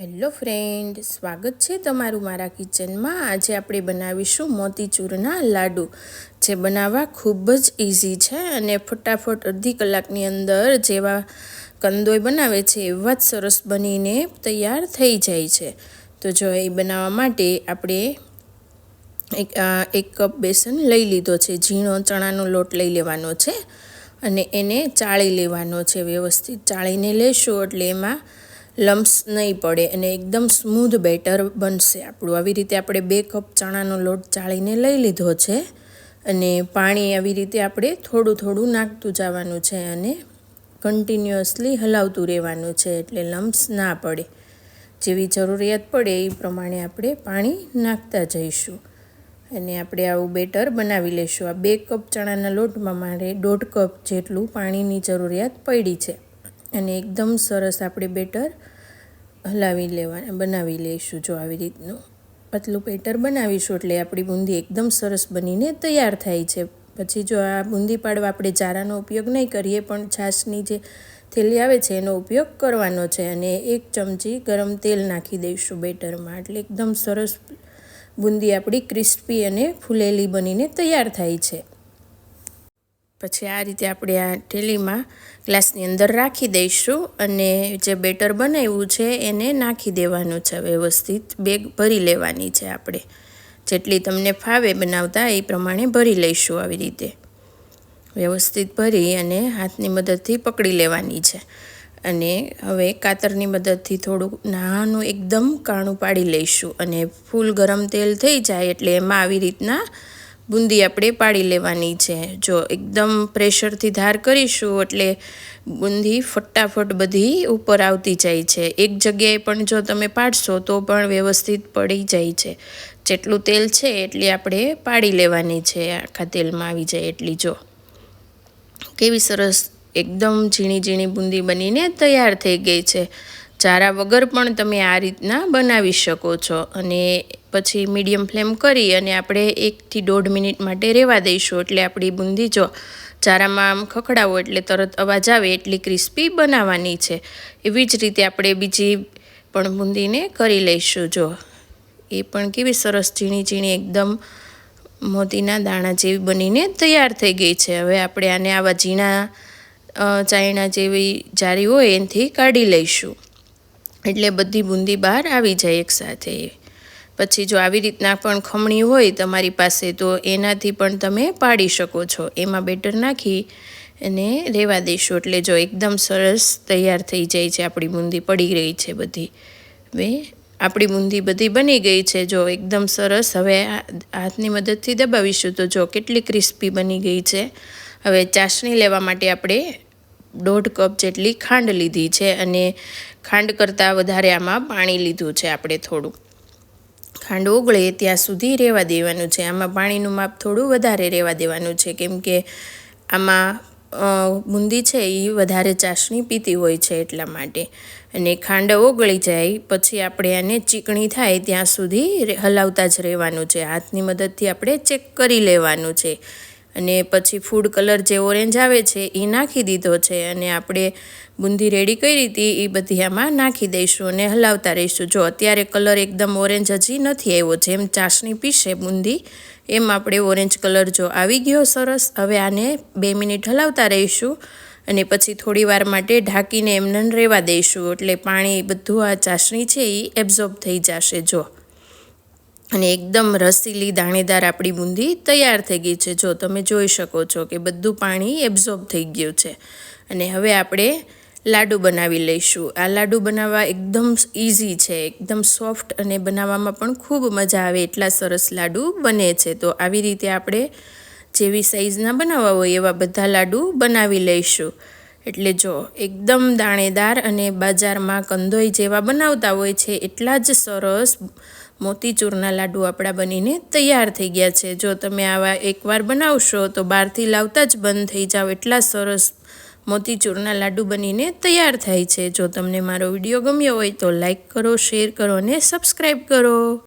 Hello friend, સ્વાગત છે તમારું મારા કિચનમાં. આજે આપણે બનાવીશું મોતીચૂરના લાડુ, જે બનાવવા ખૂબ જ ઇઝી છે અને ફટાફટ અડધી કલાકની અંદર જેવા કંદોય બનાવે છે એવા જ સરસ બનીને તૈયાર થઈ જાય છે. તો જો એ બનાવવા માટે આપણે એક એક કપ બેસન લઈ લીધો છે. ઝીણો ચણાનો લોટ લઈ લેવાનો છે અને એને ચાળી લેવાનો છે. વ્યવસ્થિત ચાળીને લેશું એટલે એમાં લમ્સ નહીં પડે અને એકદમ સ્મૂધ બેટર બનશે આપણું. આવી રીતે આપણે બે કપ ચણાનો લોટ ચાળીને લઈ લીધો છે અને પાણી આવી રીતે આપણે થોડું થોડું નાખતું જવાનું છે અને કન્ટિન્યુઅસલી હલાવતું રહેવાનું છે એટલે લમ્સ ના પડે. જેવી જરૂરિયાત પડે એ પ્રમાણે આપણે પાણી નાખતા જઈશું. અને આપણે આવું બેટર બનાવી લઈશું આ બે કપ ચણાના લોટમાં મારે દોઢ કપ જેટલું પાણીની જરૂરિયાત પડી છે. અને એકદમ સરસ આપણે બેટર હલાવી લેવા બનાવી લઈશું જો આવી રીતનું. પતલું બેટર બનાવીશું એટલે આપણી બુંદી એકદમ સરસ બનીને તૈયાર થાય છે. પછી જો આ બુંદી પાડવા આપણે ચારાનો ઉપયોગ નહીં કરીએ, પણ છાશની જે થેલી આવે છે એનો ઉપયોગ કરવાનો છે અને એક ચમચી ગરમ તેલ નાખી દઈશું બેટરમાં. એટલે એકદમ સરસ બુંદી આપણી ક્રિસ્પી અને ફૂલેલી બનીને તૈયાર થાય છે. પછી આ રીતે આપણે આ ઠેલીમાં ગ્લાસની અંદર રાખી દઈશું અને જે બેટર બનાવ્યું છે એને નાખી દેવાનું છે વ્યવસ્થિત. બેગ ભરી લેવાની છે આપણે. જેટલી તમને ફાવે બનાવતા એ પ્રમાણે ભરી લઈશું આવી રીતે. વ્યવસ્થિત ભરી અને હાથની મદદથી પકડી લેવાની છે. અને હવે કાતરની મદદથી થોડુંક નાનું એકદમ કાણું પાડી લઈશું અને ફૂલ ગરમ તેલ થઈ જાય એટલે એમાં આવી રીતના બુંદી આપણે પાડી લેવાની છે. જો એકદમ પ્રેશરથી ધાર કરીશું એટલે બુંદી ફટાફટ બધી ઉપર આવતી જાય છે. એક જગ્યાએ પણ જો તમે પાડશો તો પણ વ્યવસ્થિત પડી જાય છે. જેટલું તેલ છે એટલી આપણે પાડી લેવાની છે. આખા તેલમાં આવી જાય એટલી જો. કેવી સરસ એકદમ ઝીણી ઝીણી બુંદી બનીને તૈયાર થઈ ગઈ છે. ચારા વગર પણ તમે આ રીતના બનાવી શકો છો. અને પછી મીડિયમ ફ્લેમ કરી અને આપણે એકથી દોઢ મિનિટ માટે રહેવા દઈશું. એટલે આપણી બુંદી જો ચારામાં આમ ખખડાવો એટલે તરત અવાજ આવે, એટલી ક્રિસ્પી બનાવવાની છે. એવી જ રીતે આપણે બીજી પણ બુંદીને કરી લઈશું જો. એ પણ કેવી સરસ ઝીણી ઝીણી એકદમ મોતીના દાણા જેવી બનીને તૈયાર થઈ ગઈ છે. હવે આપણે આને આવા ઝીણા ચાયણા જેવી જારી હોય એનાથી કાઢી લઈશું. એટલે બધી બુંદી બહાર આવી જાય એકસાથે પછી જો આવી રીતના પણ ખમણી હોય તમારી પાસે, તો એનાથી પણ તમે પાડી શકો છો. એમાં બેટર નાખી અને રહેવા દઈશું એટલે જો એકદમ સરસ તૈયાર થઈ જાય છે આપણી બુંદી, પડી રહી છે બધી. હવે આપણી બુંદી બધી બની ગઈ છે. જો એકદમ સરસ, હવે હાથની મદદથી દબાવીશું તો જો કેટલી ક્રિસ્પી બની ગઈ છે. હવે ચાસણી લેવા માટે આપણે દોઢ કપ જેટલી ખાંડ લીધી છે અને ખાંડ કરતાં વધારે આમાં પાણી લીધું છે આપણે થોડું. ખાંડ ઓગળે ત્યાં સુધી રહેવા દેવાનું છે. આમાં પાણીનું માપ થોડું વધારે રહેવા દેવાનું છે. કેમ કે આમાં બુંદી છે એ વધારે ચાસણી પીતી હોય છે એટલા માટે. અને ખાંડ ઓગળી જાય, પછી આપણે આને ચીકણી થાય ત્યાં સુધી હલાવતા જ રહેવાનું છે. હાથની મદદથી આપણે ચેક કરી લેવાનું છે. અને પછી ફૂડ કલર જે ઓરેન્જ આવે છે એ નાખી દીધો છે અને આપણે બુંદી રેડી કરી હતી એ બધી આમાં નાખી દઈશું અને હલાવતા રહીશું. જો અત્યારે કલર એકદમ ઓરેન્જ હજી નથી આવ્યો, જેમ ચાસણી પીશે બુંદી, એમ આપણે ઓરેન્જ કલર જો આવી ગયો સરસ, હવે આને બે મિનિટ હલાવતા રહીશું અને પછી થોડી વાર માટે ઢાંકીને એમને રહેવા દઈશું. એટલે પાણી બધું આ ચાસણી છે એ એબ્ઝોર્બ થઈ જશે, જો. અને એકદમ રસીલી દાણેદાર આપણી બુંદી તૈયાર થઈ ગઈ છે. જો તમે જોઈ શકો છો કે બધું પાણી એબ્ઝોર્બ થઈ ગયું છે. અને હવે આપણે લાડુ બનાવી લઈશું. આ લાડુ બનાવવા એકદમ ઇઝી છે. એકદમ સોફ્ટ અને બનાવવામાં પણ ખૂબ મજા આવે એટલા સરસ લાડુ બને છે. તો આવી રીતે આપણે જેવી સાઇઝના બનાવવા હોય એવા બધા લાડુ બનાવી લઈશું. એટલે જો એકદમ દાણેદાર અને બજારમાં કંદોઈ જેવા બનાવતા હોય છે, એટલા જ સરસ મોતીચૂરના લાડુ આપણા બનીને તૈયાર થઈ ગયા છે. જો તમે આવા એકવાર બનાવશો તો બહારથી લાવતા જ બંધ થઈ જાઓ. એટલા સરસ મોતીચૂરના લાડુ બનીને તૈયાર થાય છે. જો તમને મારો વીડિયો ગમ્યો હોય તો લાઈક કરો, શેર કરો અને સબસ્ક્રાઈબ કરો.